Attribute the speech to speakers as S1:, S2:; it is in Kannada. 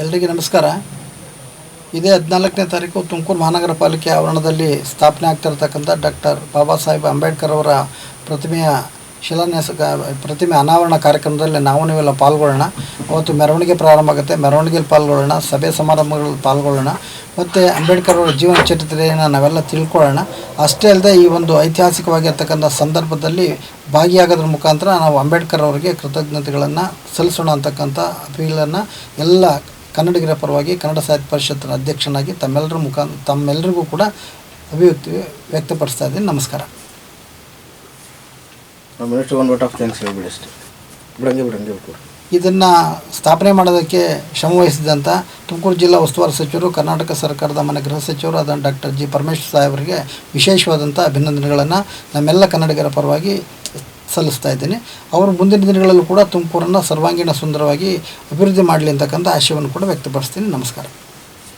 S1: ಎಲ್ರಿಗೂ ನಮಸ್ಕಾರ. ಇದೇ ಹದಿನಾಲ್ಕನೇ ತಾರೀಕು ತುಮಕೂರು ಮಹಾನಗರ ಪಾಲಿಕೆ ಆವರಣದಲ್ಲಿ ಸ್ಥಾಪನೆ ಆಗ್ತಿರ್ತಕ್ಕಂಥ ಡಾಕ್ಟರ್ ಬಾಬಾ ಸಾಹೇಬ್ ಅಂಬೇಡ್ಕರ್ ಅವರ ಪ್ರತಿಮೆಯ ಶಿಲಾನ್ಯಾಸ ಪ್ರತಿಮೆ ಅನಾವರಣ ಕಾರ್ಯಕ್ರಮದಲ್ಲಿ ನಾವು ನೀವೆಲ್ಲ ಪಾಲ್ಗೊಳ್ಳೋಣ. ಅವತ್ತು ಮೆರವಣಿಗೆ ಪ್ರಾರಂಭ ಆಗುತ್ತೆ. ಮೆರವಣಿಗೆಯಲ್ಲಿ ಪಾಲ್ಗೊಳ್ಳೋಣ, ಸಭೆ ಸಮಾರಂಭಗಳಲ್ಲಿ ಪಾಲ್ಗೊಳ್ಳೋಣ, ಮತ್ತು ಅಂಬೇಡ್ಕರ್ ಅವರ ಜೀವನ ಚರಿತ್ರೆಯನ್ನು ನಾವೆಲ್ಲ ತಿಳ್ಕೊಳ್ಳೋಣ. ಅಷ್ಟೇ ಅಲ್ಲದೆ ಈ ಒಂದು ಐತಿಹಾಸಿಕವಾಗಿರ್ತಕ್ಕಂಥ ಸಂದರ್ಭದಲ್ಲಿ ಭಾಗಿಯಾಗೋದ್ರ ಮುಖಾಂತರ ನಾವು ಅಂಬೇಡ್ಕರ್ ಅವರಿಗೆ ಕೃತಜ್ಞತೆಗಳನ್ನು ಸಲ್ಲಿಸೋಣ ಅಂತಕ್ಕಂಥ ಅಪೀಲನ್ನು ಎಲ್ಲ ಕನ್ನಡಿಗರ ಪರವಾಗಿ ಕನ್ನಡ ಸಾಹಿತ್ಯ ಪರಿಷತ್ತಿನ ಅಧ್ಯಕ್ಷನಾಗಿ ತಮ್ಮೆಲ್ಲರ ಮುಖ ತಮ್ಮೆಲ್ಲರಿಗೂ ಕೂಡ ಅಭಿವ್ಯಕ್ತಿ ವ್ಯಕ್ತಪಡಿಸ್ತಾ ಇದ್ದೀನಿ. ನಮಸ್ಕಾರ.
S2: ಒಂದು ವೋಟ್ ಆಫ್ ಥ್ಯಾಂಕ್ಸ್ ಹೇಳ್ಬಿಡಿ ಅಷ್ಟೇ ಬಿಡಂಗೆ ಬಿಡಂಗೆ ಬಿಟ್ಟು
S1: ಇದನ್ನು ಸ್ಥಾಪನೆ ಮಾಡೋದಕ್ಕೆ ಶ್ರಮವಹಿಸಿದಂಥ ತುಮಕೂರು ಜಿಲ್ಲಾ ಉಸ್ತುವಾರಿ ಸಚಿವರು ಕರ್ನಾಟಕ ಸರ್ಕಾರದ ಮನೆ ಗೃಹ ಸಚಿವರು ಅದನ್ನು ಡಾಕ್ಟರ್ ಜಿ. ಪರಮೇಶ್ವರ್ ಸಾಹೇಬರಿಗೆ ವಿಶೇಷವಾದಂಥ ಅಭಿನಂದನೆಗಳನ್ನು ನಮ್ಮೆಲ್ಲ ಕನ್ನಡಿಗರ ಪರವಾಗಿ ಸಲ್ಲಿಸ್ತಾ ಇದ್ದೇನೆ. ಅವರು ಮುಂದಿನ ದಿನಗಳಲ್ಲೂ ಕೂಡ ತುಮಕೂರನ್ನು ಸರ್ವಾಂಗೀಣ ಸುಂದರವಾಗಿ ಅಭಿವೃದ್ಧಿ ಮಾಡಲಿ ಅಂತಕ್ಕಂಥ ಆಶಯವನ್ನು ಕೂಡ ವ್ಯಕ್ತಪಡಿಸ್ತೀನಿ. ನಮಸ್ಕಾರ.